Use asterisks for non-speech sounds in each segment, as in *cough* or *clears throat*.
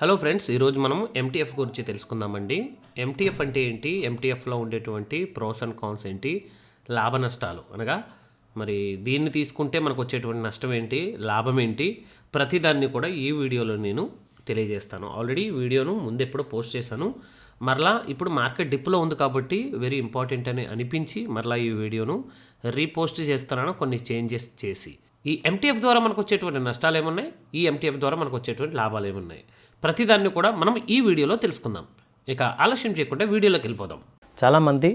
Hello friends ఈరోజు మనం MTF గురించి తెలుసుకుందామండి. ఎంటీఎఫ్ అంటే ఏంటి? ఎంటీఎఫ్లో ఉండేటువంటి ప్రోస్ అండ్ కాన్స్ ఏంటి? లాభ నష్టాలు అనగా మరి దీన్ని తీసుకుంటే మనకు వచ్చేటువంటి నష్టం ఏంటి? లాభం ఏంటి? ప్రతిదాన్ని కూడా ఈ వీడియోలో నేను తెలియజేస్తాను. ఆల్రెడీ వీడియోను ముందెప్పుడో పోస్ట్ చేశాను. మరలా ఇప్పుడు మార్కెట్ డిప్లో ఉంది కాబట్టి వెరీ ఇంపార్టెంట్ అని అనిపించి మరలా ఈ వీడియోను రీపోస్ట్ చేస్తున్నాను కొన్ని చేంజెస్ చేసి. ఈ ఎంటీఎఫ్ ద్వారా మనకు వచ్చేటువంటి నష్టాలు ఏమున్నాయి ఈ ఎంటీఎఫ్ ద్వారా మనకు వచ్చేటువంటి లాభాలు ఏమున్నాయి ప్రతిదాన్ని కూడా మనం ఈ వీడియోలో తెలుసుకుందాం. ఇక ఆలస్యం చేయకుండా వీడియోలోకి వెళ్ళిపోదాం. చాలామంది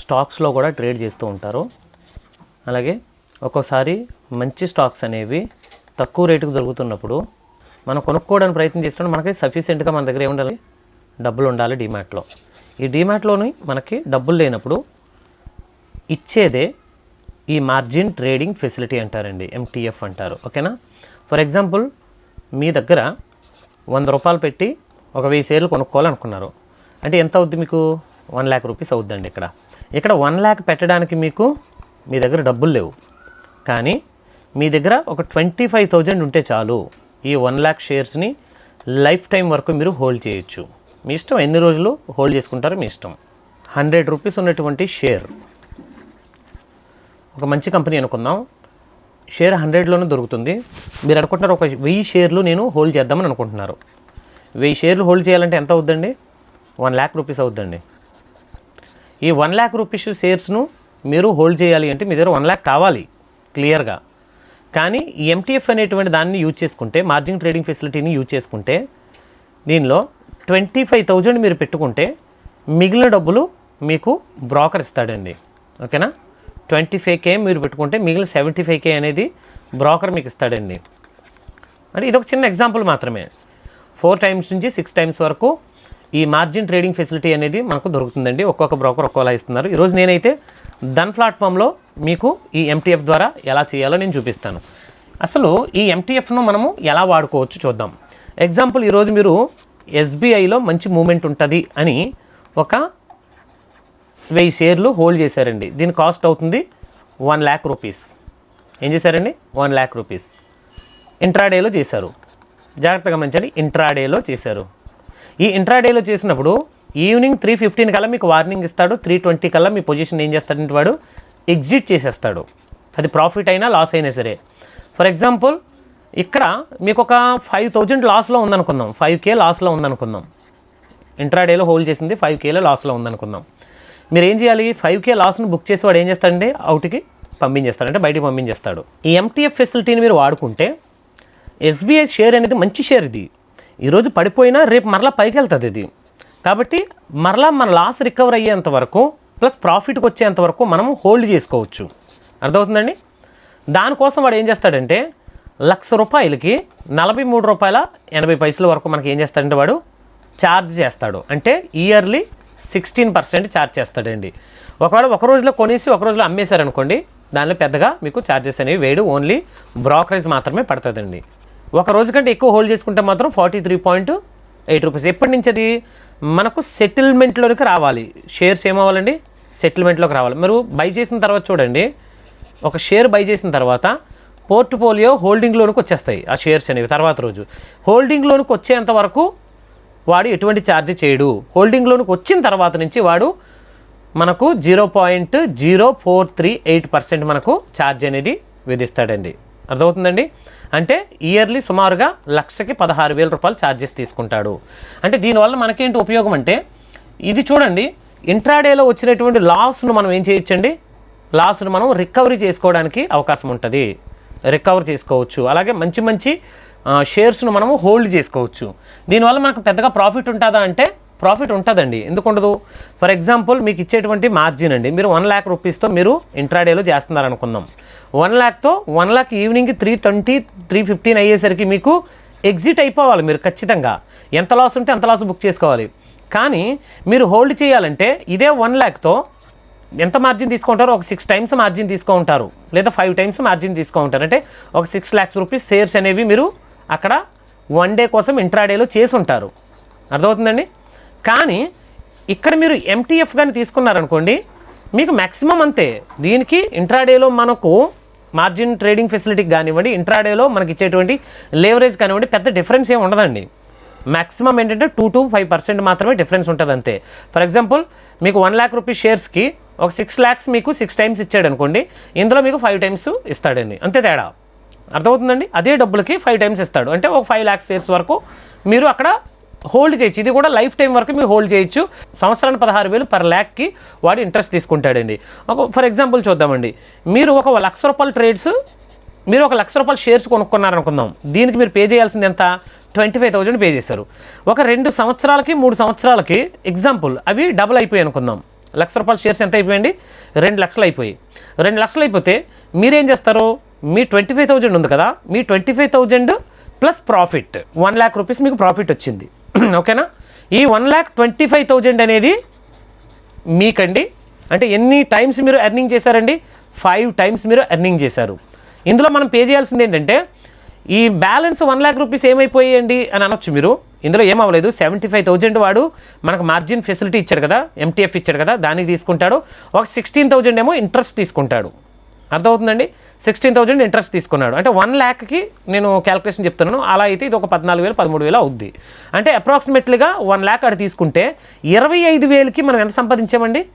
స్టాక్స్లో కూడా ట్రేడ్ చేస్తూ ఉంటారు. అలాగే ఒక్కోసారి మంచి స్టాక్స్ అనేవి తక్కువ రేటుకు దొరుకుతున్నప్పుడు మనం కొనుక్కోవడానికి ప్రయత్నం చేసినప్పుడు మనకి సఫిషియెంట్గా మన దగ్గర ఏముండాలి? డబ్బులు ఉండాలి డిమాట్లో ఈ డిమాట్లోని మనకి డబ్బులు లేనప్పుడు ఇచ్చేదే ఈ మార్జిన్ ట్రేడింగ్ ఫెసిలిటీ అంటారండి ఎంటీఎఫ్ అంటారు ఓకేనా? ఫర్ ఎగ్జాంపుల్ మీ దగ్గర వంద రూపాయలు పెట్టి ఒక వెయ్యి షేర్లు కొనుక్కోవాలనుకున్నారు. అంటే ఎంత అవుద్ది మీకు? వన్ ల్యాక్ రూపీస్ అవుద్దండి ఇక్కడ. ఇక్కడ వన్ ల్యాక్ పెట్టడానికి మీకు మీ దగ్గర డబ్బులు లేవు. కానీ మీ దగ్గర ఒక ట్వంటీ ఫైవ్ థౌజండ్ ఉంటే చాలు. ఈ వన్ ల్యాక్ షేర్స్ని లైఫ్ టైం వరకు మీరు హోల్డ్ చేయొచ్చు. మీ ఇష్టం ఎన్ని రోజులు హోల్డ్ చేసుకుంటారో మీ ఇష్టం. హండ్రెడ్ రూపీస్ ఉన్నటువంటి షేర్. ఒక మంచి కంపెనీ అనుకుందాం. షేర్ హండ్రెడ్లోనే దొరుకుతుంది. మీరు అనుకుంటున్నారు ఒక వెయ్యి షేర్లు నేను హోల్డ్ చేద్దామని అనుకుంటున్నారు. వెయ్యి షేర్లు హోల్డ్ చేయాలంటే ఎంత అవుద్దండి? వన్ ల్యాక్ రూపీస్ అవుద్దండి. ఈ వన్ ల్యాక్ రూపీస్ షేర్స్ను మీరు హోల్డ్ చేయాలి అంటే మీ దగ్గర వన్ ల్యాక్ కావాలి క్లియర్గా. కానీ ఈ ఎంటీఎఫ్ అనేటువంటి దాన్ని యూజ్ చేసుకుంటే మార్జిన్ ట్రేడింగ్ ఫెసిలిటీని యూజ్ చేసుకుంటే దీనిలో ట్వంటీ ఫైవ్ థౌజండ్ మీరు పెట్టుకుంటే మిగిలిన డబ్బులు మీకు బ్రోకర్ ఇస్తాడండి. ఓకేనా? ట్వంటీ ఫైవ్ కే మీరు పెట్టుకుంటే మిగిలిన సెవెంటీ ఫైవ్ కే అనేది బ్రోకర్ మీకు ఇస్తాడండి. అంటే ఇది ఒక చిన్న ఎగ్జాంపుల్ మాత్రమే. ఫోర్ టైమ్స్ నుంచి సిక్స్ టైమ్స్ వరకు ఈ మార్జిన్ ట్రేడింగ్ ఫెసిలిటీ అనేది మనకు దొరుకుతుందండి. ఒక్కొక్క బ్రోకర్ ఒక్కోలా ఇస్తున్నారు. ఈరోజు నేనైతే దన్ ప్లాట్ఫామ్లో మీకు ఈ ఎంటీఎఫ్ ద్వారా ఎలా చేయాలో నేను చూపిస్తాను. అసలు ఈ ఎంటీఎఫ్ను మనము ఎలా వాడుకోవచ్చు చూద్దాం. ఎగ్జాంపుల్ ఈరోజు మీరు ఎస్బీఐలో మంచి మూమెంట్ ఉంటుంది అని ఒక వెయ్యి షేర్లు హోల్డ్ చేశారండి. దీని కాస్ట్ అవుతుంది వన్ ల్యాక్ రూపీస్. ఏం చేశారండి? One lakh rupees. ఇంట్రాడేలో చేశారు. జాగ్రత్తగా గమనించండి ఇంట్రాడేలో చేశారు. ఈ ఇంట్రాడేలో చేసినప్పుడు ఈవినింగ్ త్రీ ఫిఫ్టీన్ కల్లా మీకు వార్నింగ్ ఇస్తాడు త్రీ ట్వంటీ కల్లా మీ పొజిషన్ ఏం చేస్తాడంటే వాడు ఎగ్జిట్ చేసేస్తాడు. అది ప్రాఫిట్ అయినా లాస్ అయినా సరే. ఫర్ ఎగ్జాంపుల్ ఇక్కడ మీకు ఒక ఫైవ్ థౌజండ్ లాస్లో ఉందనుకుందాం. ఫైవ్ కే లాస్లో ఉందనుకుందాం. ఇంట్రాడేలో హోల్డ్ చేసింది ఫైవ్ కేలో లాస్లో ఉందనుకుందాం. మీరు ఏం చేయాలి? ఫైవ్ కే లాస్ను బుక్ చేసి వాడు ఏం చేస్తాడంటే అవుట్కి పంపించేస్తాడు. అంటే బయటికి పంపించేస్తాడు. ఈ ఎంటీఎఫ్ ఫెసిలిటీని మీరు వాడుకుంటే ఎస్బీఐ షేర్ అనేది మంచి షేర్ ఇది. ఈరోజు పడిపోయినా రేపు మరలా పైకి వెళ్తుంది ఇది. కాబట్టి మరలా మన లాస్ రికవర్ అయ్యేంత వరకు ప్లస్ ప్రాఫిట్కి వచ్చేంత వరకు మనం హోల్డ్ చేసుకోవచ్చు. అర్థమవుతుందండి? దానికోసం వాడు ఏం చేస్తాడంటే లక్ష రూపాయలకి నలభై మూడు రూపాయల ఎనభై పైసల వరకు మనకి ఏం చేస్తాడంటే వాడు ఛార్జ్ చేస్తాడు. అంటే ఇయర్లీ సిక్స్టీన్ పర్సెంట్ ఛార్జ్ చేస్తాడండి. ఒకవేళ ఒక రోజులో కొనేసి ఒక రోజులో అమ్మేశారనుకోండి దానిలో పెద్దగా మీకు ఛార్జెస్ అనేవి వేడు ఓన్లీ బ్రోకరేజ్ మాత్రమే పడుతుందండి. ఒక రోజు కంటే ఎక్కువ హోల్డ్ చేసుకుంటే మాత్రం forty three point eight rupees ఎప్పటి నుంచి అది? మనకు సెటిల్మెంట్లోకి రావాలి. షేర్స్ ఏమవ్వాలండి? సెటిల్మెంట్లోకి రావాలి. మీరు బై చేసిన తర్వాత చూడండి ఒక షేర్ బై చేసిన తర్వాత పోర్ట్ఫోలియో హోల్డింగ్లోనికి వచ్చేస్తాయి ఆ షేర్స్ అనేవి తర్వాత రోజు. హోల్డింగ్లోనికి వచ్చేంత వరకు వాడు ఎటువంటి ఛార్జ్ చేయడు. హోల్డింగ్ లోన్కి వచ్చిన తర్వాత నుంచి వాడు మనకు zero point zero four three eight percent మనకు ఛార్జ్ అనేది విధిస్తాడండి. అర్థమవుతుందండి? అంటే ఇయర్లీ సుమారుగా లక్షకి పదహారు వేల రూపాయలు ఛార్జెస్ తీసుకుంటాడు. అంటే దీనివల్ల మనకేంటి ఉపయోగం అంటే ఇది చూడండి ఇంట్రాడేలో వచ్చినటువంటి లాస్ను మనం ఏం చేయొచ్చండి? లాస్ను మనం రికవరీ చేసుకోవడానికి అవకాశం ఉంటుంది. రికవర్ చేసుకోవచ్చు. అలాగే మంచి మంచి షేర్స్ను మనము హోల్డ్ చేసుకోవచ్చు. దీనివల్ల మనకు పెద్దగా ప్రాఫిట్ ఉంటుందా అంటే ప్రాఫిట్ ఉంటుందండి. ఎందుకు ఉండదు ఫర్ ఎగ్జాంపుల్ మీకు ఇచ్చేటువంటి మార్జిన్ అండి. మీరు వన్ ల్యాక్ రూపీస్తో మీరు ఇంట్రాడేలో చేస్తున్నారు అనుకుందాం one ల్యాక్తో one lakh evening three twenty three fifteen అయ్యేసరికి మీకు ఎగ్జిట్ అయిపోవాలి మీరు ఖచ్చితంగా. ఎంత లాస్ ఉంటే అంత లాస్ బుక్ చేసుకోవాలి. కానీ మీరు హోల్డ్ చేయాలంటే ఇదే వన్ ల్యాక్తో ఎంత మార్జిన్ తీసుకుంటారో ఒక సిక్స్ టైమ్స్ మార్జిన్ తీసుకుంటారు. లేదా ఫైవ్ టైమ్స్ మార్జిన్ తీసుకుంటారు. అంటే ఒక సిక్స్ ల్యాక్స్ రూపీస్ షేర్స్ అనేవి మీరు అక్కడ వన్ డే కోసం ఇంట్రాడేలో చేసి ఉంటారు అర్థమవుతుందండి? కానీ ఇక్కడ మీరు ఎంటీఎఫ్ కానీ తీసుకున్నారనుకోండి మీకు మ్యాక్సిమం అంతే. దీనికి ఇంట్రాడేలో మనకు మార్జిన్ ట్రేడింగ్ ఫెసిలిటీకి కానివ్వండి ఇంట్రాడేలో మనకి ఇచ్చేటువంటి లేవరేజ్ కానివ్వండి పెద్ద డిఫరెన్స్ ఏమి ఉండదండి. మ్యాక్సిమం ఏంటంటే టూ టు ఫైవ్ పర్సెంట్ మాత్రమే డిఫరెన్స్ ఉంటుంది అంతే. ఫర్ ఎగ్జాంపుల్ మీకు వన్ ల్యాక్ రూపీస్ షేర్స్కి ఒక సిక్స్ ల్యాక్స్ మీకు సిక్స్ టైమ్స్ ఇచ్చాడు అనుకోండి ఇందులో మీకు ఫైవ్ టైమ్స్ ఇస్తాడండి. అంతే తేడా. అర్థమవుతుందండి? అదే డబ్బులకి ఫైవ్ టైమ్స్ ఇస్తాడు. అంటే ఒక ఫైవ్ ల్యాక్స్ షేర్స్ వరకు మీరు అక్కడ హోల్డ్ చేయొచ్చు. ఇది కూడా లైఫ్ టైం వరకు మీరు హోల్డ్ చేయొచ్చు. సంవత్సరానికి పదహారు వేలు పర్ ల్యాక్కి వాడు ఇంట్రెస్ట్ తీసుకుంటాడండి. ఒక ఫర్ ఎగ్జాంపుల్ చూద్దామండి. మీరు ఒక లక్ష రూపాయల ట్రేడ్స్ మీరు ఒక లక్ష రూపాయల షేర్స్ కొనుక్కున్నారనుకుందాం. దీనికి మీరు పే చేయాల్సింది ఎంత? ట్వంటీ ఫైవ్ థౌజండ్ పే చేశారు. ఒక రెండు సంవత్సరాలకి మూడు సంవత్సరాలకి ఎగ్జాంపుల్ అవి డబుల్ అయిపోయాయి అనుకుందాం. లక్ష రూపాయల షేర్స్ ఎంత అయిపోయండి రెండు లక్షలు అయిపోయి రెండు లక్షలు అయిపోతే మీరేం చేస్తారు? మీ ట్వంటీ ఫైవ్ థౌజండ్ ఉంది కదా? మీ twenty five thousand plus profit one lakh rupees మీకు ప్రాఫిట్ వచ్చింది. *clears throat* ఓకేనా? ఈ one lakh twenty five thousand అనేది మీకండి. అంటే ఎన్ని టైమ్స్ మీరు ఎర్నింగ్ చేశారండి? ఫైవ్ టైమ్స్ మీరు ఎర్నింగ్ చేశారు. ఇందులో మనం పే చేయాల్సింది ఏంటంటే ఈ బ్యాలెన్స్ వన్ ల్యాక్ రూపీస్ ఏమైపోయాయండి అని అనొచ్చు మీరు. ఇందులో ఏం అవ్వలేదు సెవెంటీ ఫైవ్ థౌజండ్ వాడు మనకు మార్జిన్ ఫెసిలిటీ ఇచ్చాడు కదా? ఎంటీఎఫ్ ఇచ్చాడు కదా? దానికి తీసుకుంటాడు. ఒక సిక్స్టీన్ థౌజండ్ ఏమో ఇంట్రెస్ట్ తీసుకుంటాడు. అర్థమవుతుందండి? సిక్స్టీన్ థౌజండ్ ఇంట్రెస్ట్ తీసుకున్నాడు. అంటే వన్ ల్యాక్కి నేను క్యాలిక్యులేషన్ చెప్తున్నాను. అలా అయితే ఇది ఒక పద్నాలుగు వేలు పదమూడు వేలు అవుద్ది. అంటే అప్రాక్సిమేట్లీగా వన్ ల్యాక్ అక్కడ తీసుకుంటే ఇరవై ఐదు వేలకి మనం ఎంత సంపాదించామండి?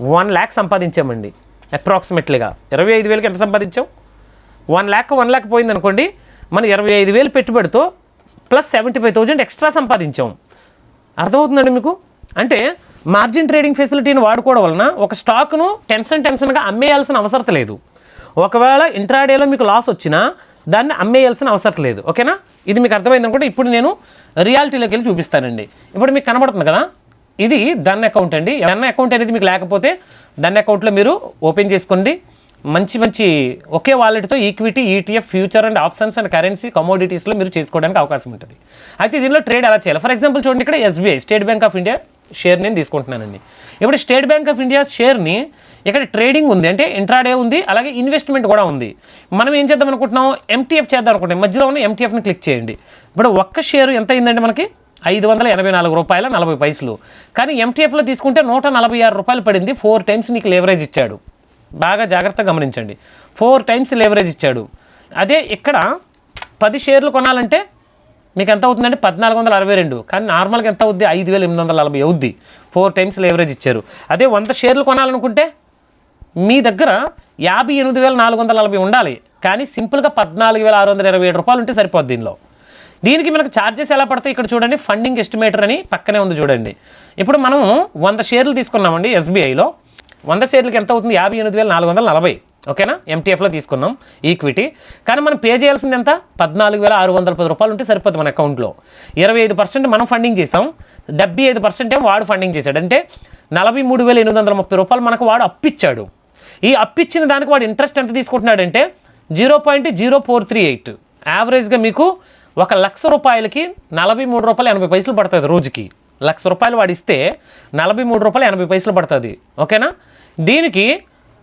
వన్ ల్యాక్ సంపాదించామండి. అప్రాక్సిమేట్లీగా ఇరవై ఐదు వేలకి ఎంత సంపాదించాం? వన్ ల్యాక్ వన్ ల్యాక్ పోయింది అనుకోండి. మనం ఇరవై ఐదు వేలు పెట్టుబడితో plus seventy five thousand extra సంపాదించాం. అర్థమవుతుందండి మీకు? అంటే మార్జిన్ ట్రేడింగ్ ఫెసిలిటీని వాడుకోవడం వలన ఒక స్టాక్ను టెన్షన్ టెన్షన్గా అమ్మేయాల్సిన అవసరం లేదు. ఒకవేళ ఇంట్రాడేలో మీకు లాస్ వచ్చినా దాన్ని అమ్మేయాల్సిన అవసరం లేదు. ఓకేనా? ఇది మీకు అర్థమైంది అనుకుంటే ఇప్పుడు నేను రియాలిటీలోకి వెళ్ళి చూపిస్తానండి. ఇప్పుడు మీకు కనబడుతుంది కదా? ఇది దన్ అకౌంట్ అండి. ఎవరన్నా అకౌంట్ అనేది మీకు లేకపోతే దన్ అకౌంట్లో మీరు ఓపెన్ చేసుకోండి. మంచి మంచి ఒకే వాలెట్తో equity ETF future and options and currency కమోడిటీస్లో మీరు చేసుకోవడానికి అవకాశం ఉంటుంది. అయితే దీనిలో ట్రేడ్ ఎలా చేయాలి? ఫర్ ఎగ్జాంపుల్ చూడండి ఇక్కడ SBI state bank of India share నేను తీసుకుంటున్నానండి. ఇప్పుడు స్టేట్ బ్యాంక్ ఆఫ్ ఇండియా షేర్ని ఇక్కడ ట్రేడింగ్ ఉంది అంటే ఇంట్రాడే ఉంది అలాగే ఇన్వెస్ట్మెంట్ కూడా ఉంది. మనం ఏం చేద్దాం అనుకుంటున్నాం? ఎంటీఎఫ్ చేద్దాం అనుకుంటాం మధ్యలో ఉన్న ఎంటీఎఫ్ని క్లిక్ చేయండి. ఇప్పుడు ఒక్క షేర్ ఎంత అయిందండి మనకి? ఐదు వందల ఎనభై నాలుగు రూపాయల నలభై పైసలు. కానీ ఎంటీఎఫ్లో తీసుకుంటే నూట నలభై ఆరు రూపాయలు పడింది. ఫోర్ టైమ్స్ నీకు లేవరేజ్ ఇచ్చాడు. బాగా జాగ్రత్తగా గమనించండి. ఫోర్ టైమ్స్ లేవరేజ్ ఇచ్చాడు. అదే ఇక్కడ పది షేర్లు కొనాలంటే మీకు ఎంత అవుతుందంటే పద్నాలుగు వందల అరవై రెండు. కానీ నార్మల్గా ఎంత అవుద్ది ఐదు వేల ఎనిమిది వందల నలభై అవుద్ది. ఫోర్ టైమ్స్ లేవరేజ్ ఇచ్చారు. అదే వంద షేర్లు కొనాలనుకుంటే మీ దగ్గర యాభై ఎనిమిది వేల నాలుగు వందల నలభై ఉండాలి. కానీ సింపుల్గా పద్నాలుగు వేల ఆరు వందల ఇరవై ఏడు రూపాయలు ఉంటే సరిపోద్ది దీనిలో. దీనికి మనకు ఛార్జెస్ ఎలా పడతాయి ఇక్కడ చూడండి. ఫండింగ్ ఎస్టిమేటర్ అని పక్కనే ఉంది చూడండి. ఇప్పుడు మనం వంద షేర్లు తీసుకున్నామండి ఎస్బీఐలో. వంద షేర్లకి ఎంత అవుతుంది యాభై ఎనిమిది వేల నాలుగు వందల నలభై. ఓకేనా? ఎంటీఎఫ్లో తీసుకున్నాం ఈక్విటీ కానీ మనం పే చేయాల్సింది ఎంత? పద్నాలుగు వేల ఆరు వందల పది రూపాయలు ఉంటే సరిపోతుంది మన అకౌంట్లో ఇరవై ఐదు పర్సెంట్ మనం ఫండింగ్ చేసాం డెబ్బై ఐదు పర్సెంట్ ఏమో వాడు ఫండింగ్ చేశాడు. అంటే నలభై మూడు వేల ఎనిమిది వందల ముప్పై రూపాయలు మనకు వాడు అప్పిచ్చాడు. ఈ అప్పిచ్చిన దానికి వాడు ఇంట్రెస్ట్ ఎంత తీసుకుంటున్నాడంటే zero point zero four three eight. యావరేజ్గా మీకు ఒక లక్ష రూపాయలకి నలభై మూడు రూపాయలు ఎనభై పైసలు పడుతుంది రోజుకి. లక్ష రూపాయలు వాడిస్తే నలభై మూడు రూపాయలు ఎనభై పైసలు పడుతుంది. ఓకేనా? దీనికి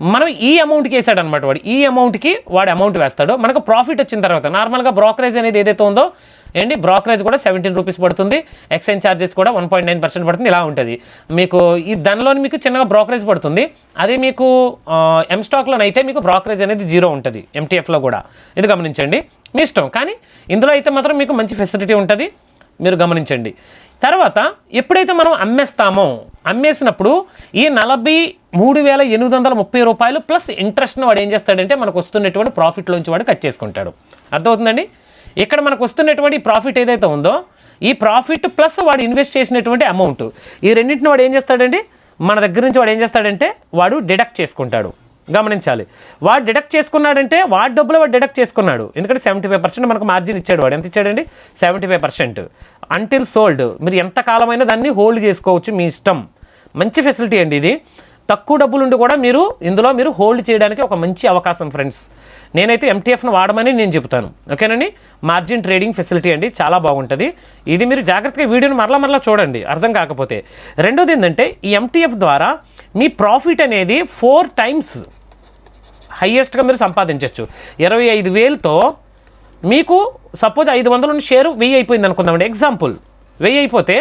మనం ఈ అమౌంట్కి వేసాడు అనమాట వాడు. ఈ అమౌంట్కి వాడు అమౌంట్ వేస్తాడు. మనకు ప్రాఫిట్ వచ్చిన తర్వాత నార్మల్గా బ్రోకరేజ్ అనేది ఏదైతే ఉందో ఏంటి? బ్రోకరేజ్ కూడా సెవెంటీన్ రూపీస్ పడుతుంది. ఎక్స్చేంజ్ ఛార్జెస్ కూడా వన్ పాయింట్ నైన్ పర్సెంట్ పడుతుంది. ఇలా ఉంటుంది. మీకు ఈ దానిలో మీకు చిన్నగా బ్రోకరేజ్ పడుతుంది. అదే మీకు ఎం స్టాక్లోనైతే మీకు బ్రోకరేజ్ అనేది జీరో ఉంటుంది. ఎంటీఎఫ్లో కూడా. ఇది గమనించండి. మీ ఇష్టం. కానీ ఇందులో అయితే మాత్రం మీకు మంచి ఫెసిలిటీ ఉంటుంది. మీరు గమనించండి. తర్వాత ఎప్పుడైతే మనం అమ్మేస్తామో అమ్మేసినప్పుడు ఈ నలభై మూడు వేల ఎనిమిది వందల ముప్పై రూపాయలు ప్లస్ ఇంట్రెస్ట్ను వాడు ఏం చేస్తాడంటే మనకు వస్తున్నటువంటి ప్రాఫిట్లోంచి వాడు కట్ చేసుకుంటాడు. అర్థమవుతుందండి? ఇక్కడ మనకు వస్తున్నటువంటి ప్రాఫిట్ ఏదైతే ఉందో ఈ ప్రాఫిట్ ప్లస్ వాడు ఇన్వెస్ట్ చేసినటువంటి అమౌంట్ ఈ రెండింటిని వాడు ఏం చేస్తాడండి? మన దగ్గర నుంచి వాడు ఏం చేస్తాడంటే వాడు డిడక్ట్ చేసుకుంటాడు. గమనించాలి. వాడు డిడక్ట్ చేసుకున్నాడంటే వాడి డబ్బులు వాడు డిడక్ట్ చేసుకున్నాడు. ఎందుకంటే సెవెంటీ ఫైవ్ పర్సెంట్ మనకు మార్జిన్ ఇచ్చాడు వాడు. ఎంత ఇచ్చాడండి? Seventy five percent. Until sold. మీరు ఎంతకాలమైనా దాన్ని హోల్డ్ చేసుకోవచ్చు మీ ఇష్టం. మంచి ఫెసిలిటీ అండి ఇది. తక్కువ డబ్బులు ఉండి కూడా మీరు ఇందులో మీరు హోల్డ్ చేయడానికి ఒక మంచి అవకాశం ఫ్రెండ్స్. నేనైతే ఎంటీఎఫ్ను వాడమని నేను చెప్తాను ఓకేనండి? మార్జిన్ ట్రేడింగ్ ఫెసిలిటీ అండి. చాలా బాగుంటుంది. ఇది మీరు జాగ్రత్తగా వీడియోని మరలా మరలా చూడండి. అర్థం కాకపోతే. రెండోది ఏంటంటే ఈ ఎంటీఎఫ్ ద్వారా మీ ప్రాఫిట్ అనేది ఫోర్ టైమ్స్ హయ్యెస్ట్గా మీరు సంపాదించవచ్చు ఇరవై ఐదు వేలతో మీకు సపోజ్ ఐదు వందల ఉన్న షేరు వెయ్యి అయిపోయింది అనుకుందామండి. ఎగ్జాంపుల్ వెయ్యి అయిపోతే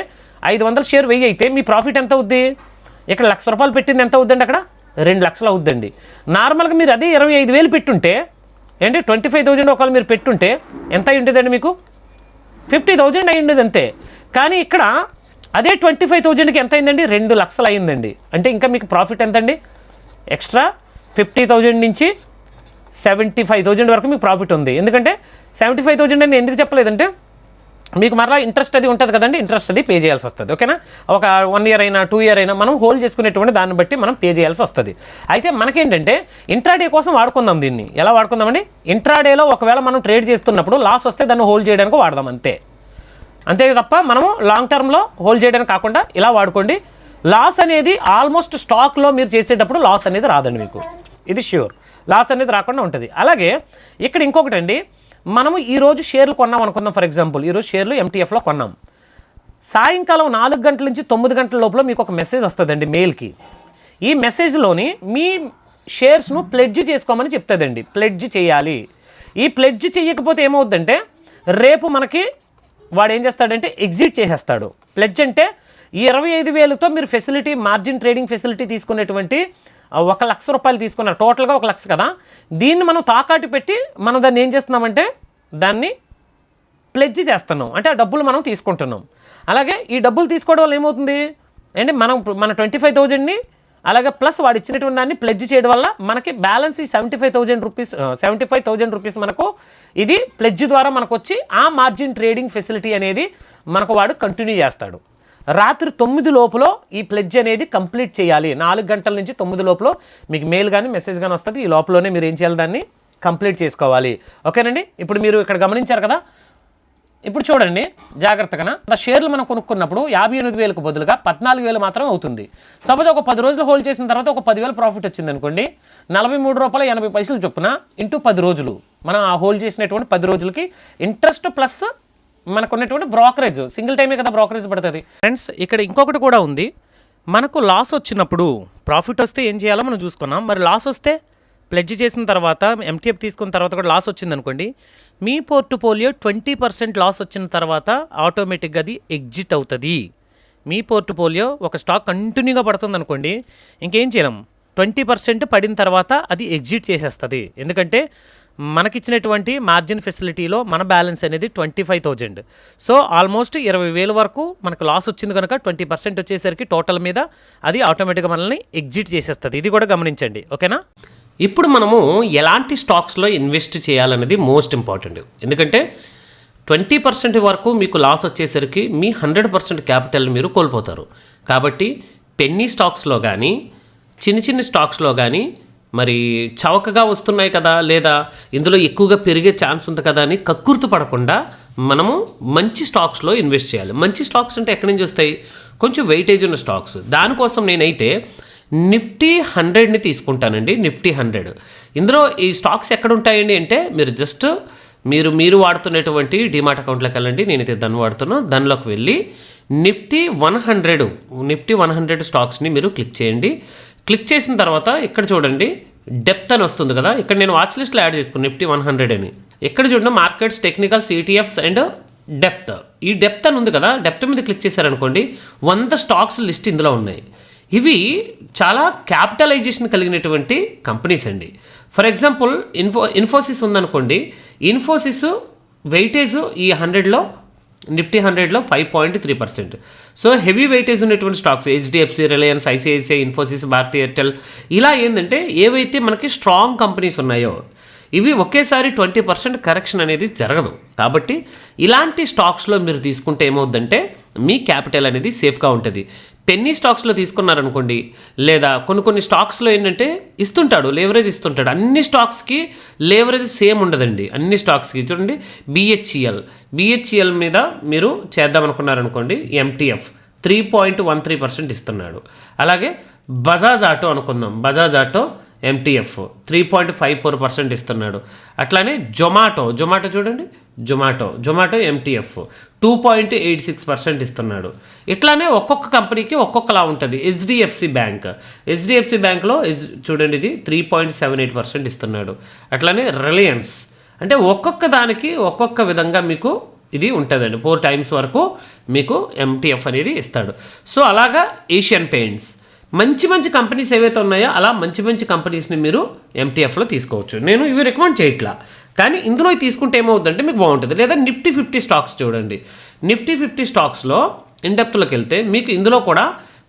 ఐదు వందల షేర్ వెయ్యి అయితే మీ ప్రాఫిట్ ఎంత అవుద్ది? ఇక్కడ లక్ష రూపాయలు పెట్టింది ఎంత అవుద్దండి అక్కడ? రెండు లక్షలు అవుద్దండి. నార్మల్గా మీరు అదే ఇరవై ఐదు వేలు పెట్టుంటే ఏంటి ట్వంటీ ఫైవ్ థౌజండ్ ఒకవేళ మీరు పెట్టుంటే ఎంత అయి ఉండేదండి మీకు? ఫిఫ్టీ థౌజండ్ అయి ఉండేది అంతే. కానీ ఇక్కడ అదే ట్వంటీ ఫైవ్ థౌజండ్కి ఎంత అయిందండి? రెండు లక్షలు అయిందండి. అంటే ఇంకా మీకు ప్రాఫిట్ ఎంతండి? ఎక్స్ట్రా ఫిఫ్టీ థౌజండ్ నుంచి సెవెంటీ ఫైవ్ థౌజండ్ వరకు మీకు ప్రాఫిట్ ఉంది. ఎందుకంటే సెవెంటీ ఫైవ్ థౌజండ్ అని ఎందుకు చెప్పలేదంటే మీకు మరలా ఇంట్రెస్ట్ అది ఉంటుంది కదండి ఇంట్రెస్ట్ అది పే చేయాల్సి వస్తుంది ఓకేనా? ఒక వన్ ఇయర్ అయినా టూ ఇయర్ అయినా మనం హోల్డ్ చేసుకునేటువంటి దాన్ని బట్టి మనం పే చేయాల్సి వస్తుంది. అయితే మనకేంటంటే ఇంట్రాడే కోసం వాడుకుందాం దీన్ని. ఎలా వాడుకుందామండి? ఇంట్రాడేలో ఒకవేళ మనం ట్రేడ్ చేస్తున్నప్పుడు లాస్ వస్తే దాన్ని హోల్డ్ చేయడానికి వాడదాం అంతే. అంతే తప్ప మనము లాంగ్ టర్మ్లో హోల్డ్ చేయడానికి కాకుండా ఇలా వాడుకోండి. లాస్ అనేది ఆల్మోస్ట్ స్టాక్లో మీరు చేసేటప్పుడు లాస్ అనేది రాదండి మీకు. ఇది ష్యూర్ లాస్ అనేది రాకుండా ఉంటుంది. అలాగే ఇక్కడ ఇంకొకటి అండి మనము ఈరోజు షేర్లు కొన్నాం అనుకుందాం ఫర్ ఎగ్జాంపుల్ ఈరోజు షేర్లు ఎంటీఎఫ్లో కొన్నాం. సాయంకాలం నాలుగు గంటల నుంచి తొమ్మిది గంటల లోపల మీకు ఒక మెసేజ్ వస్తుందండి మెయిల్కి ఈ మెసేజ్లోని మీ షేర్స్ను ప్లెడ్జ్ చేసుకోమని చెప్తుందండి. ప్లెడ్జ్ చేయాలి. ఈ ప్లెడ్జ్ చేయకపోతే ఏమవుద్దంటే రేపు మనకి వాడు ఏం చేస్తాడంటే ఎగ్జిట్ చేసేస్తాడు. ప్లెడ్జ్ అంటే ఈ ఇరవై ఐదు వేలతో మీరు ఫెసిలిటీ మార్జిన్ ట్రేడింగ్ ఫెసిలిటీ తీసుకునేటువంటి ఒక లక్ష రూపాయలు తీసుకున్నారు. టోటల్గా ఒక లక్ష కదా? దీన్ని మనం తాకాటు పెట్టి మనం దాన్ని ఏం చేస్తున్నామంటే దాన్ని ప్లెడ్జ్ చేస్తున్నాం. అంటే ఆ డబ్బులు మనం తీసుకుంటున్నాం. అలాగే ఈ డబ్బులు తీసుకోవడం వల్ల ఏమవుతుంది? అంటే మనం మన ట్వంటీ ఫైవ్ థౌజండ్ని అలాగే ప్లస్ వాడు ఇచ్చినటువంటి దాన్ని ప్లెడ్జ్ చేయడం వల్ల మనకి బ్యాలెన్స్ ఈ seventy five thousand rupees seventy five thousand rupees మనకు ఇది ప్లెడ్జ్ ద్వారా మనకు వచ్చి ఆ మార్జిన్ ట్రేడింగ్ ఫెసిలిటీ అనేది మనకు వాడు కంటిన్యూ చేస్తాడు. రాత్రి తొమ్మిది లోపల ఈ ప్లెడ్జ్ అనేది కంప్లీట్ చేయాలి. నాలుగు గంటల నుంచి తొమ్మిది లోపల మీకు మెయిల్ కానీ మెసేజ్ కానీ వస్తుంది. ఈ లోపలనే మీరు ఏం చేయాలి? దాన్ని కంప్లీట్ చేసుకోవాలి. ఓకేనండి? ఇప్పుడు మీరు ఇక్కడ గమనించారు కదా? ఇప్పుడు చూడండి జాగ్రత్తగా ఆ షేర్లు మనం కొనుక్కున్నప్పుడు యాభై ఎనిమిది వేలకు బదులుగా పద్నాలుగు వేలు మాత్రం అవుతుంది. సపోజ్ ఒక పది రోజులు హోల్డ్ చేసిన తర్వాత ఒక పదివేలు ప్రాఫిట్ వచ్చింది అనుకోండి నలభై మూడు రూపాయల ఎనభై పైసలు చొప్పున ఇంటూ పది రోజులు. మనం ఆ హోల్డ్ చేసినటువంటి పది రోజులకి ఇంట్రెస్ట్ ప్లస్ మనకు ఉన్నటువంటి బ్రోకరేజ్ సింగిల్ టైమే కదా బ్రోకరేజ్ పడుతుంది. ఫ్రెండ్స్ ఇక్కడ ఇంకొకటి కూడా ఉంది. మనకు లాస్ వచ్చినప్పుడు ప్రాఫిట్ వస్తే ఏం చేయాలో మనం చూసుకున్నాం. మరి లాస్ వస్తే ప్లెడ్జ్ చేసిన తర్వాత ఎంటీఎఫ్ తీసుకున్న తర్వాత కూడా లాస్ వచ్చింది అనుకోండి మీ పోర్ట్ఫోలియో ట్వంటీ పర్సెంట్ లాస్ వచ్చిన తర్వాత ఆటోమేటిక్గా అది ఎగ్జిట్ అవుతుంది. మీ పోర్ట్ఫోలియో ఒక స్టాక్ కంటిన్యూగా పడుతుంది అనుకోండి ఇంకేం చేయలేం. ట్వంటీ పర్సెంట్ పడిన తర్వాత అది ఎగ్జిట్ చేసేస్తుంది. ఎందుకంటే మనకిచ్చినటువంటి మార్జిన్ ఫెసిలిటీలో మన బ్యాలెన్స్ అనేది twenty five thousand. So almost ఇరవై వేల వరకు మనకు లాస్ వచ్చింది కనుక ట్వంటీ పర్సెంట్ వచ్చేసరికి టోటల్ మీద అది ఆటోమేటిక్గా మనల్ని ఎగ్జిట్ చేసేస్తుంది. ఇది కూడా గమనించండి. ఓకేనా? ఇప్పుడు మనము ఎలాంటి స్టాక్స్లో ఇన్వెస్ట్ చేయాలనేది మోస్ట్ ఇంపార్టెంట్. ఎందుకంటే ట్వంటీ పర్సెంట్ వరకు మీకు లాస్ వచ్చేసరికి మీ హండ్రెడ్ పర్సెంట్ క్యాపిటల్ మీరు కోల్పోతారు. కాబట్టి పెన్నీ స్టాక్స్లో కానీ చిన్న చిన్న స్టాక్స్లో కానీ మరి చవకగా వస్తున్నాయి కదా లేదా ఇందులో ఎక్కువగా పెరిగే ఛాన్స్ ఉంది కదా అని కక్కుర్తి పడకుండా మనము మంచి స్టాక్స్లో ఇన్వెస్ట్ చేయాలి. మంచి స్టాక్స్ అంటే ఎక్కడి నుంచి వస్తాయి? కొంచెం వెయిటేజ్ ఉన్న స్టాక్స్. దానికోసం నేనైతే నిఫ్టీ హండ్రెడ్ని తీసుకుంటానండి. Nifty hundred. ఇందులో ఈ స్టాక్స్ ఎక్కడ ఉంటాయండి అంటే మీరు జస్ట్ మీరు మీరు వాడుతున్నటువంటి డిమాట్ అకౌంట్లోకి వెళ్ళండి. నేనైతే దాన్ని వాడుతున్నా. దానిలోకి వెళ్ళి Nifty one hundred Nifty one hundred స్టాక్స్ని మీరు క్లిక్ చేయండి. క్లిక్ చేసిన తర్వాత ఇక్కడ చూడండి డెప్త్ అని వస్తుంది కదా. ఇక్కడ నేను వాచ్ లిస్ట్లో యాడ్ చేసుకున్నాను నిఫ్టీ వన్ హండ్రెడ్ అని. ఇక్కడ చూడండి markets technicals ETFs and depth ఈ డెప్త్ అని ఉంది కదా డెప్త్ మీద క్లిక్ చేశారనుకోండి వంద స్టాక్స్ లిస్ట్ ఇందులో ఉన్నాయి. ఇవి చాలా క్యాపిటలైజేషన్ కలిగినటువంటి కంపెనీస్ అండి. ఫర్ ఎగ్జాంపుల్ ఇన్ఫో ఇన్ఫోసిస్ ఉందనుకోండి ఇన్ఫోసిస్ వెయిటేజ్ ఈ హండ్రెడ్లో నిఫ్టీ హండ్రెడ్లో five point three percent. So heavy weightage ఉన్నటువంటి stocks HDFC Reliance ICICI Infosys Bharti Airtel ఇలా ఏంటంటే ఏవైతే మనకి స్ట్రాంగ్ కంపెనీస్ ఉన్నాయో ఇవి ఒకేసారి ట్వంటీ పర్సెంట్ కరెక్షన్ అనేది జరగదు. కాబట్టి ఇలాంటి స్టాక్స్లో మీరు తీసుకుంటే ఏమవుద్దంటే మీ క్యాపిటల్ అనేది సేఫ్గా ఉంటుంది. పెన్నీ స్టాక్స్లో తీసుకున్నారనుకోండి లేదా కొన్ని కొన్ని స్టాక్స్లో ఏంటంటే ఇస్తుంటాడు లేవరేజ్ ఇస్తుంటాడు. అన్ని స్టాక్స్కి లేవరేజ్ సేమ్ ఉండదండి. అన్ని స్టాక్స్కి చూడండి బిహెచ్ఈఎల్ బిహెచ్ఈఎల్ మీద మీరు చేద్దామనుకున్నారనుకోండి MTF three point one three percent ఇస్తున్నాడు. అలాగే బజాజ్ ఆటో అనుకుందాం. Bajaj auto MTF three point five four percent ఇస్తున్నాడు. అట్లానే జొమాటో జొమాటో చూడండి. Zomato Zomato MTF two point eight six percent ఇస్తున్నాడు. ఇట్లానే ఒక్కొక్క కంపెనీకి ఒక్కొక్కలా ఉంటుంది. హెచ్డిఎఫ్సి బ్యాంక్ హెచ్డిఎఫ్సి బ్యాంక్లో చూడండి ఇది three point seven eight percent ఇస్తున్నాడు. అట్లానే రిలయన్స్ అంటే ఒక్కొక్క దానికి ఒక్కొక్క విధంగా మీకు ఇది ఉంటుందండి. ఫోర్ టైమ్స్ వరకు మీకు ఎంటీఎఫ్ అనేది ఇస్తాడు. సో అలాగా ఏషియన్ పెయింట్స్ మంచి మంచి కంపెనీస్ ఏవైతే ఉన్నాయో అలా మంచి మంచి కంపెనీస్ని మీరు ఎంటీఎఫ్లో తీసుకోవచ్చు. నేను ఇవి రికమెండ్ చేయట్లా. కానీ ఇందులో తీసుకుంటే ఏమవుతుందంటే మీకు బాగుంటుంది. లేదా నిఫ్టీ ఫిఫ్టీ స్టాక్స్ చూడండి. నిఫ్టీ ఫిఫ్టీ స్టాక్స్లో ఇన్డెప్త్లోకి వెళ్తే మీకు ఇందులో కూడా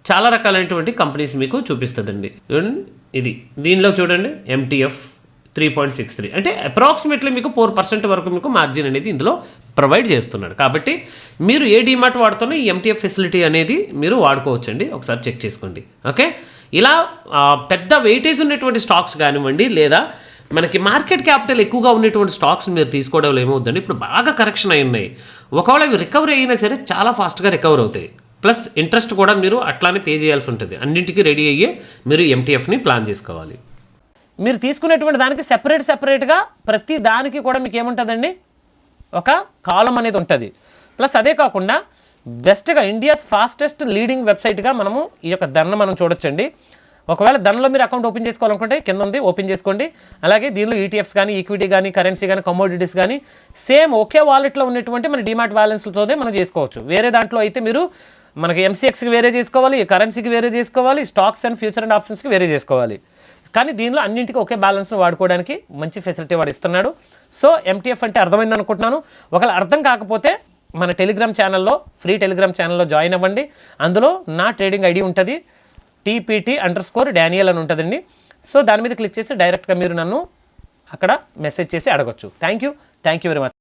చాలా రకాలైనటువంటి కంపెనీస్ మీకు చూపిస్తుందండి. చూడండి ఇది. దీనిలో చూడండి MTF three point six three అంటే అప్రాక్సిమేట్లీ మీకు ఫోర్ పర్సెంట్ వరకు మీకు మార్జిన్ అనేది ఇందులో ప్రొవైడ్ చేస్తున్నాడు. కాబట్టి మీరు ఏ డీమార్ట్ వాడుతున్నా ఈ ఎంటీఎఫ్ ఫెసిలిటీ అనేది మీరు వాడుకోవచ్చండి. ఒకసారి చెక్ చేసుకోండి. ఓకే? ఇలా పెద్ద వెయిటేజ్ ఉన్నటువంటి స్టాక్స్ కానివ్వండి లేదా మనకి మార్కెట్ క్యాపిటల్ ఎక్కువగా ఉన్నటువంటి స్టాక్స్ మీరు తీసుకోవడం వల్ల ఏమవుతుందండి ఇప్పుడు బాగా కరెక్షన్ అయి ఉన్నాయి. ఒకవేళ అవి రికవరీ అయినా సరే చాలా ఫాస్ట్గా రికవర్ అవుతాయి. ప్లస్ ఇంట్రెస్ట్ కూడా మీరు అట్లానే పే చేయాల్సి ఉంటుంది. అన్నింటికి రెడీ అయ్యే మీరు ఎంటీఎఫ్ని ప్లాన్ చేసుకోవాలి. మీరు తీసుకునేటువంటి దానికి సెపరేట్ సెపరేట్గా ప్రతి దానికి కూడా మీకు ఏముంటుందండి? ఒక కాలం అనేది ఉంటుంది. ప్లస్ అదే కాకుండా బెస్ట్గా ఇండియాస్ ఫాస్టెస్ట్ లీడింగ్ వెబ్సైట్గా మనము ఈ యొక్క ధరను మనం చూడొచ్చండి. ఒకవేళ దానిలో మీరు అకౌంట్ ఓపెన్ చేసుకోవాలనుకుంటే కింద ఉంది ఓపెన్ చేసుకోండి. అలాగే దీనిలో ఈటీఎఫ్స్ కానీ ఈక్విటీ కానీ కరెన్సీ కానీ కమోడిటీస్ కానీ సేమ్ ఒకే వాలెట్లో ఉన్నటువంటి మన డిమాట్ బ్యాలెన్స్లతోనే మనం చేసుకోవచ్చు. వేరే దాంట్లో అయితే మీరు మనకి ఎంసీఎక్స్కి వేరే చేసుకోవాలి కరెన్సీకి వేరే చేసుకోవాలి స్టాక్స్ అండ్ ఫ్యూచర్ అండ్ ఆప్షన్స్కి వేరే చేసుకోవాలి. కానీ దీనిలో అన్నింటికి ఒకే బ్యాలెన్స్ను వాడుకోవడానికి మంచి ఫెసిలిటీ వాడు ఇస్తున్నాడు. సో ఎంటీఎఫ్ అంటే అర్థమైంది అనుకుంటున్నాను. ఒకవేళ అర్థం కాకపోతే మన టెలిగ్రామ్ ఛానల్లో ఫ్రీ టెలిగ్రామ్ ఛానల్లో జాయిన్ అవ్వండి. అందులో నా ట్రేడింగ్ ఐడి ఉంటుంది. టీపీటీ అండర్ స్కోర్ డానియల్ అని ఉంటుందండి. సో దాని మీద క్లిక్ చేసి డైరెక్ట్గా మీరు నన్ను అక్కడ మెసేజ్ చేసి అడగచ్చు. Thank you thank you very much